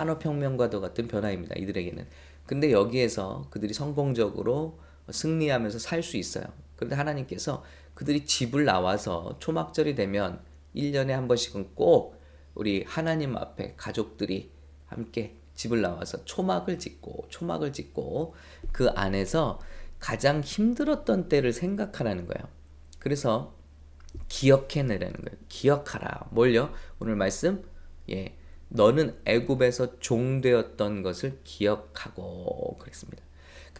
산업혁명과도 같은 변화입니다. 이들에게는. 근데 여기에서 그들이 성공적으로 승리하면서 살 수 있어요. 그런데 하나님께서 그들이 집을 나와서 초막절이 되면 1년에 한 번씩은 꼭 우리 하나님 앞에 가족들이 함께 집을 나와서 초막을 짓고 초막을 짓고 그 안에서 가장 힘들었던 때를 생각하라는 거예요. 그래서 기억해내라는 거예요. 기억하라. 뭘요? 오늘 말씀 예. 너는 애굽에서 종되었던 것을 기억하고 그랬습니다.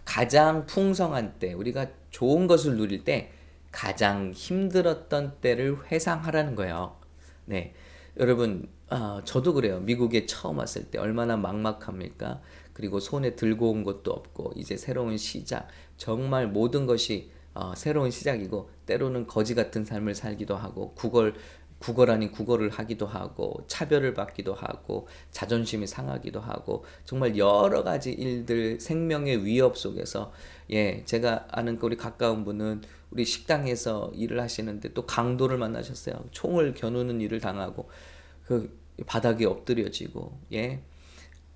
가장 풍성한 때, 우리가 좋은 것을 누릴 때 가장 힘들었던 때를 회상하라는 거예요. 네. 여러분, 아, 저도 그래요. 미국에 처음 왔을 때 얼마나 막막합니까? 그리고 손에 들고 온 것도 없고, 이제 새로운 시작. 정말 모든 것이 어, 새로운 시작이고, 때로는 거지 같은 삶을 살기도 하고, 구걸, 구걸 아닌 구걸을 하기도 하고, 차별을 받기도 하고, 자존심이 상하기도 하고, 정말 여러 가지 일들, 생명의 위협 속에서, 예, 제가 아는 그 우리 가까운 분은 우리 식당에서 일을 하시는데 또 강도를 만나셨어요. 총을 겨누는 일을 당하고, 그 바닥에 엎드려지고, 예.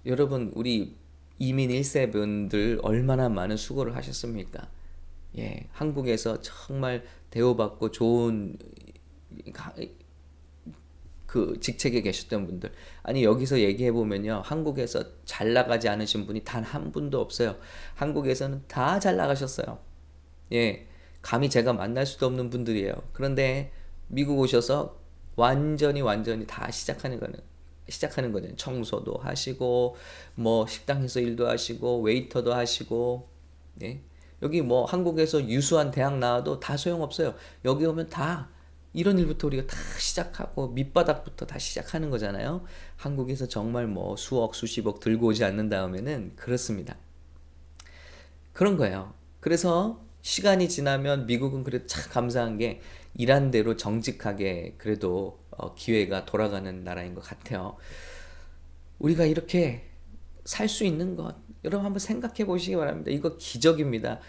여러분, 우리 이민 1세 분들 얼마나 많은 수고를 하셨습니까? 예, 한국에서 정말 대우받고 좋은 가- 그 직책에 계셨던 분들. 아니 여기서 얘기해 보면요. 한국에서 잘 나가지 않으신 분이 단 한 분도 없어요. 한국에서는 다 잘 나가셨어요. 예. 감히 제가 만날 수도 없는 분들이에요. 그런데 미국 오셔서 완전히 완전히 다 시작하는 거는 시작하는 거죠 청소도 하시고 뭐 식당에서 일도 하시고 웨이터도 하시고 예. 여기 뭐 한국에서 유수한 대학 나와도 다 소용없어요. 여기 오면 다 이런 일부터 우리가 다 시작하고 밑바닥부터 다 시작하는 거잖아요. 한국에서 정말 뭐 수억, 수십억 들고 오지 않는 다음에는 그렇습니다. 그런 거예요. 그래서 시간이 지나면 미국은 그래도 참 감사한 게 일한 대로 정직하게 그래도 어, 기회가 돌아가는 나라인 것 같아요. 우리가 이렇게 살 수 있는 것 여러분 한번 생각해 보시기 바랍니다. 이거 기적입니다.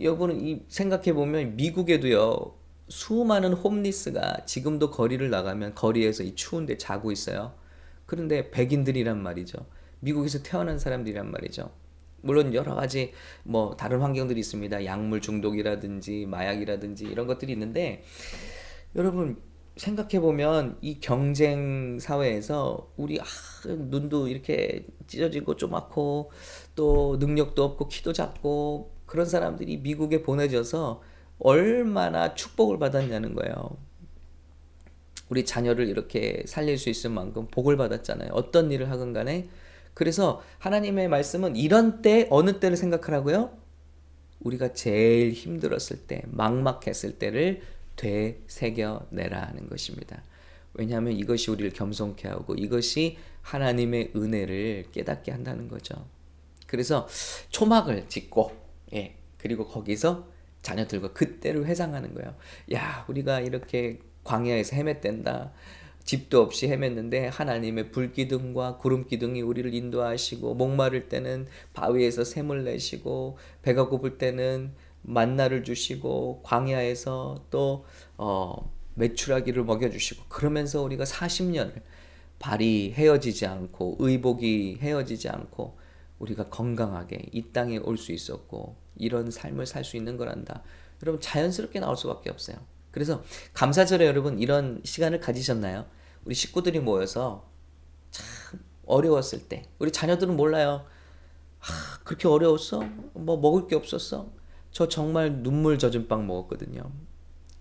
여러분은 이 생각해 보면 미국에도요 수많은 홈리스가 지금도 거리를 나가면 거리에서 이 추운데 자고 있어요. 그런데 백인들이란 말이죠. 미국에서 태어난 사람들이란 말이죠. 물론 여러 가지 뭐 다른 환경들이 있습니다. 약물 중독이라든지 마약이라든지 이런 것들이 있는데 여러분 생각해 보면 이 경쟁 사회에서 우리 아, 눈도 이렇게 찢어지고 쪼맣고 또 능력도 없고 키도 작고 그런 사람들이 미국에 보내져서 얼마나 축복을 받았냐는 거예요. 우리 자녀를 이렇게 살릴 수 있을 만큼 복을 받았잖아요. 어떤 일을 하건 간에. 그래서 하나님의 말씀은 이런 때, 어느 때를 생각하라고요? 우리가 제일 힘들었을 때, 막막했을 때를 되새겨내라 하는 것입니다. 왜냐하면 이것이 우리를 겸손케 하고 이것이 하나님의 은혜를 깨닫게 한다는 거죠. 그래서 초막을 짓고, 예, 그리고 거기서 자녀들과 그때를 회상하는 거예요. 야, 우리가 이렇게 광야에서 헤맸댄다. 집도 없이 헤맸는데 하나님의 불기둥과 구름기둥이 우리를 인도하시고 목마를 때는 바위에서 샘을 내시고 배가 고플 때는 만나를 주시고 광야에서 또 어, 메추라기를 먹여주시고 그러면서 우리가 40년을 발이 헤어지지 않고 의복이 헤어지지 않고 우리가 건강하게 이 땅에 올 수 있었고 이런 삶을 살 수 있는 거란다. 여러분 자연스럽게 나올 수밖에 없어요. 그래서 감사절에 여러분 이런 시간을 가지셨나요? 우리 식구들이 모여서 참 어려웠을 때 우리 자녀들은 몰라요. 하, 그렇게 어려웠어? 뭐 먹을 게 없었어? 저 정말 눈물 젖은 빵 먹었거든요.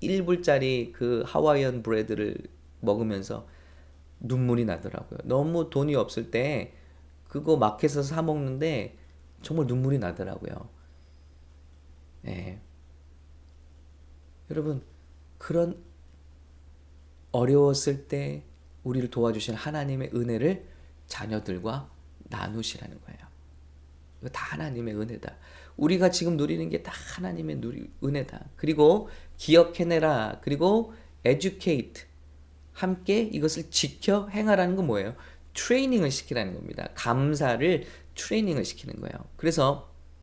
1불짜리 그 하와이안 브레드를 먹으면서 눈물이 나더라고요. 너무 돈이 없을 때 그거 마켓에서 사 먹는데 정말 눈물이 나더라고요. 예. 여러분, 그런 어려웠을 때 우리를 도와주신 하나님의 은혜를 자녀들과 나누시라는 거예요. 이거 다 하나님의 은혜다. 우리가 지금 누리는 게 다 하나님의 누리, 은혜다. 그리고 기억해내라. 그리고 educate. 함께 이것을 지켜 행하라는 건 뭐예요? 트레이닝을 시키라는 겁니다. 감사를 트레이닝을 시키는 거예요. 그래서